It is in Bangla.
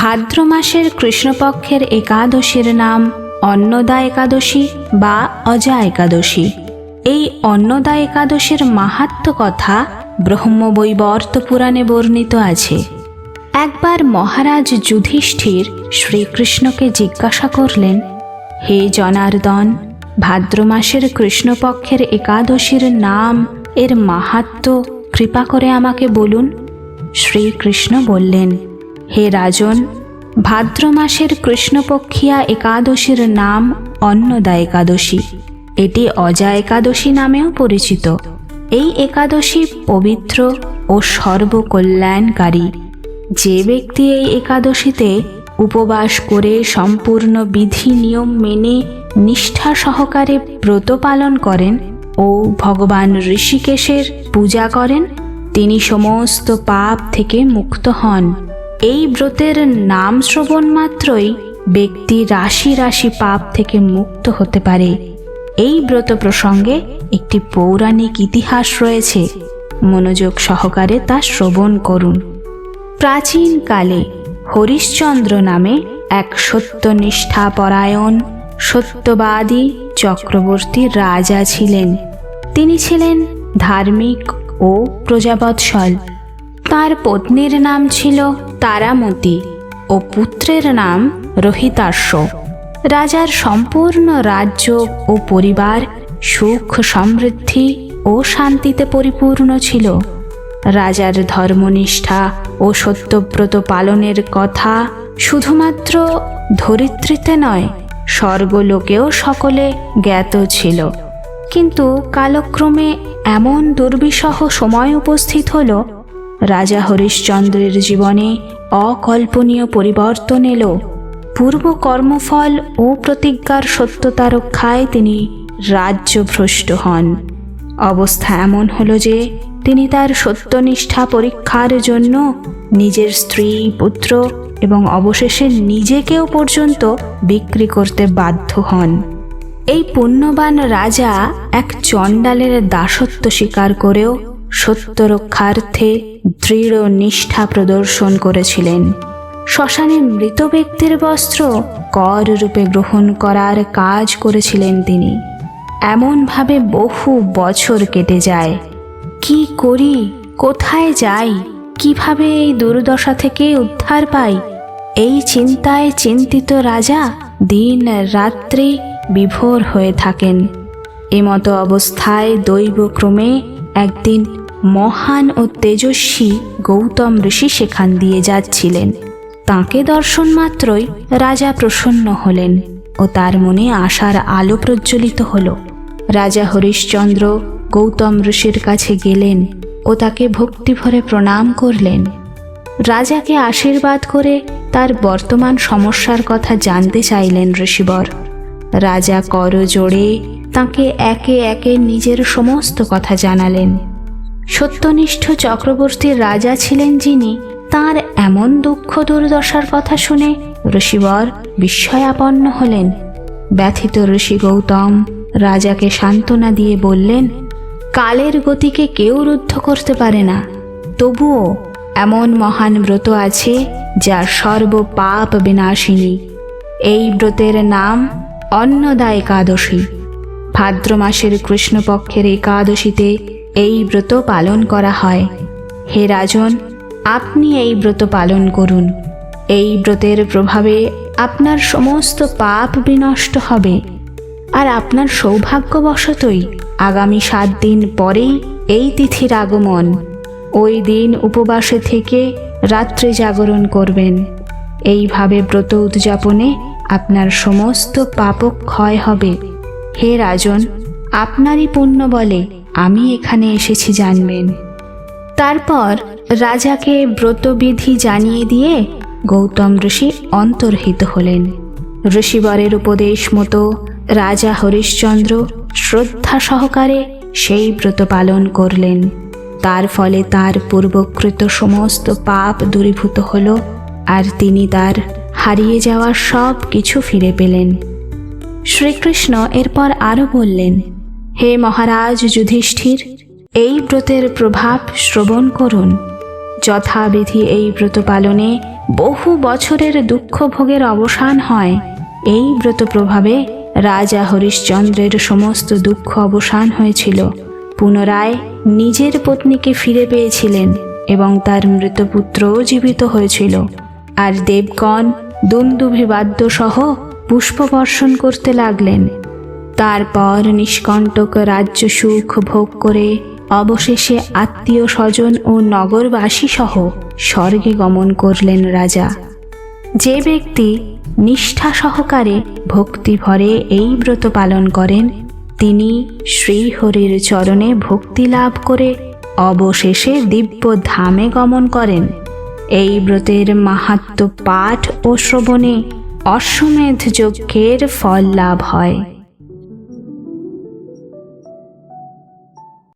ভাদ্র মাসের কৃষ্ণপক্ষের একাদশীর নাম অন্নদা একাদশী বা অজা একাদশী। এই অন্নদা একাদশীর মাহাত্ম কথা ব্রহ্মবৈবর্ত পুরাণে বর্ণিত আছে। একবার মহারাজ যুধিষ্ঠির শ্রীকৃষ্ণকে জিজ্ঞাসা করলেন, হে জনার্দন, ভাদ্র মাসের কৃষ্ণপক্ষের একাদশীর নাম, এর মাহাত্ম কৃপা করে আমাকে বলুন? শ্রীকৃষ্ণ বললেন হে রাজন, ভাদ্র মাসের কৃষ্ণপক্ষিয়া একাদশীর নাম অন্নদা একাদশী। এটি অজা একাদশী নামেও পরিচিত। এই একাদশী পবিত্র ও সর্বকল্যাণকারী। যে ব্যক্তি এই একাদশীতে উপবাস করে সম্পূর্ণ বিধি নিয়ম মেনে নিষ্ঠা সহকারে ব্রত পালন করেন ও ভগবান ঋষিকেশের পূজা করেন, তিনি সমস্ত পাপ থেকে মুক্ত হন। এই ব্রতের নাম শ্রবণ মাত্রই ব্যক্তি রাশি রাশি পাপ থেকে মুক্ত হতে পারে। এই ব্রত প্রসঙ্গে একটি পৌরাণিক ইতিহাস রয়েছে। মনোযোগ সহকারে তা শ্রবণ করুন। প্রাচীনকালে হরিশ্চন্দ্র নামে এক সত্যনিষ্ঠাপরায়ণ সত্যবাদী চক্রবর্তী রাজা ছিলেন। তিনি ছিলেন ধার্মিক ও প্রজাবৎসল। তার পত্নীর নাম ছিল তারামতি ও পুত্রের নাম রোহিতাশ্ব। রাজার সম্পূর্ণ রাজ্য ও পরিবার সুখ, সমৃদ্ধি ও শান্তিতে পরিপূর্ণ ছিল। রাজার ধর্মনিষ্ঠা ও সত্যব্রত পালনের কথা শুধুমাত্র ধরিত্রীতে নয়, স্বর্গলোকেও সকলে জ্ঞাত ছিল। কিন্তু কালক্রমে এমন দুর্বিষহ সময় উপস্থিত হল রাজা হরিশ্চন্দ্রের জীবনে অকল্পনীয় পরিবর্তন এলো। পূর্ব কর্মফল ও প্রতিজ্ঞার সত্যতা রক্ষায় তিনি রাজ্যভ্রষ্ট হন। অবস্থা এমন হলো যে, তিনি তার সত্যনিষ্ঠা পরীক্ষার জন্য নিজের স্ত্রী, পুত্র এবং অবশেষে নিজেকেও পর্যন্ত বিক্রি করতে বাধ্য হন। এই পুণ্যবান রাজা এক চণ্ডালের দাসত্ব স্বীকার করেও সত্য রক্ষার্থে দৃঢ় নিষ্ঠা প্রদর্শন করেছিলেন। শ্মশানে মৃত ব্যক্তির বস্ত্র কর রূপে গ্রহণ করার কাজ করেছিলেন তিনি। এমনভাবে বহু বছর কেটে যায়। কি করি? কোথায় যাই? কীভাবে এই দুর্দশা থেকে উদ্ধার পাই? এই চিন্তায় চিন্তিত রাজা দিন রাত্রি বিভোর হয়ে থাকেন। এমতো অবস্থায় দৈবক্রমে একদিন মহান ও তেজস্বী গৌতম ঋষি সেখান দিয়ে যাচ্ছিলেন। তাকে দর্শন মাত্রই রাজা প্রসন্ন হলেন ও তার মনে আশার আলো প্রজ্বলিত হল। রাজা হরিশ্চন্দ্র গৌতম ঋষির কাছে গেলেন ও তাকে ভক্তিভরে প্রণাম করলেন। রাজাকে আশীর্বাদ করে তার বর্তমান সমস্যার কথা জানতে চাইলেন ঋষিবর। রাজা কর জোড়ে তাকে একে একে নিজের সমস্ত কথা জানালেন। সত্যনিষ্ঠ চক্রবর্তীর রাজা ছিলেন যিনি তার এমন দুঃখ দুর্দশার কথা শুনে ঋষিবর বিস্ময়াপন্ন হলেন। ব্যথিত ঋষি গৌতম রাজাকে সান্ত্বনা দিয়ে বললেন, কালের গতিকে কেউ রুদ্ধ করতে পারে না। তবুও এমন মহান ব্রত আছে যা সর্ব পাপ বিনাশিনী। এই ব্রতের নাম অন্নদা একাদশী ভাদ্র মাসের কৃষ্ণপক্ষের একাদশীতে এই ব্রত পালন করা হয়। হে রাজন, আপনি এই ব্রত পালন করুন। এই ব্রতের প্রভাবে আপনার সমস্ত পাপ বিনষ্ট হবে। আর আপনার সৌভাগ্যবশতই আগামী সাত দিন পরেই এই তিথির আগমন। ওই দিন উপবাসে থেকে রাত্রে জাগরণ করবেন। এইভাবে ব্রত উদযাপনে আপনার সমস্ত পাপক ক্ষয় হবে। হে রাজন, আপনারই পুণ্য বলে আমি এখানে এসেছি জানবেন। তারপর রাজাকে ব্রতবিধি জানিয়ে দিয়ে গৌতম ঋষি অন্তর্হিত হলেন। ঋষিবরের উপদেশ মতো রাজা হরিশ্চন্দ্র শ্রদ্ধা সহকারে সেই ব্রত পালন করলেন। তার ফলে তার পূর্বকৃত সমস্ত পাপ দূরীভূত হল আর তিনি তার হারিয়ে যাওয়া সব কিছু ফিরে পেলেন। শ্রীকৃষ্ণ এরপর আরও বললেন, হে মহারাজ যুধিষ্ঠির, এই ব্রতের প্রভাব শ্রবণ করুন। যথাবিধি এই ব্রত পালনে বহু বছরের দুঃখ ভোগের অবসান হয়। এই ব্রত প্রভাবে রাজা হরিশ্চন্দ্রের সমস্ত দুঃখ অবসান হয়েছিল। পুনরায় নিজের পত্নীকে ফিরে পেয়েছিলেন এবং তার মৃতপুত্রও জীবিত হয়েছিল। আর দেবগণ দুন্দুভি বাদ্য সহ পুষ্প বর্ষণ করতে লাগলেন। তারপর নিষ্কণ্টক রাজ্য সুখ ভোগ করে অবশেষে আত্মীয় স্বজন ও নগরবাসী সহ স্বর্গে গমন করলেন রাজা। যে ব্যক্তি নিষ্ঠা সহকারে ভক্তি ভরে এই ব্রত পালন করেন, তিনি শ্রীহরির চরণে ভক্তি লাভ করে অবশেষে দিব্য ধামে গমন করেন। এই ব্রতের মাহাত্ম পাঠ ও শ্রবণে অশ্বমেধ যজ্ঞের ফল লাভ হয়।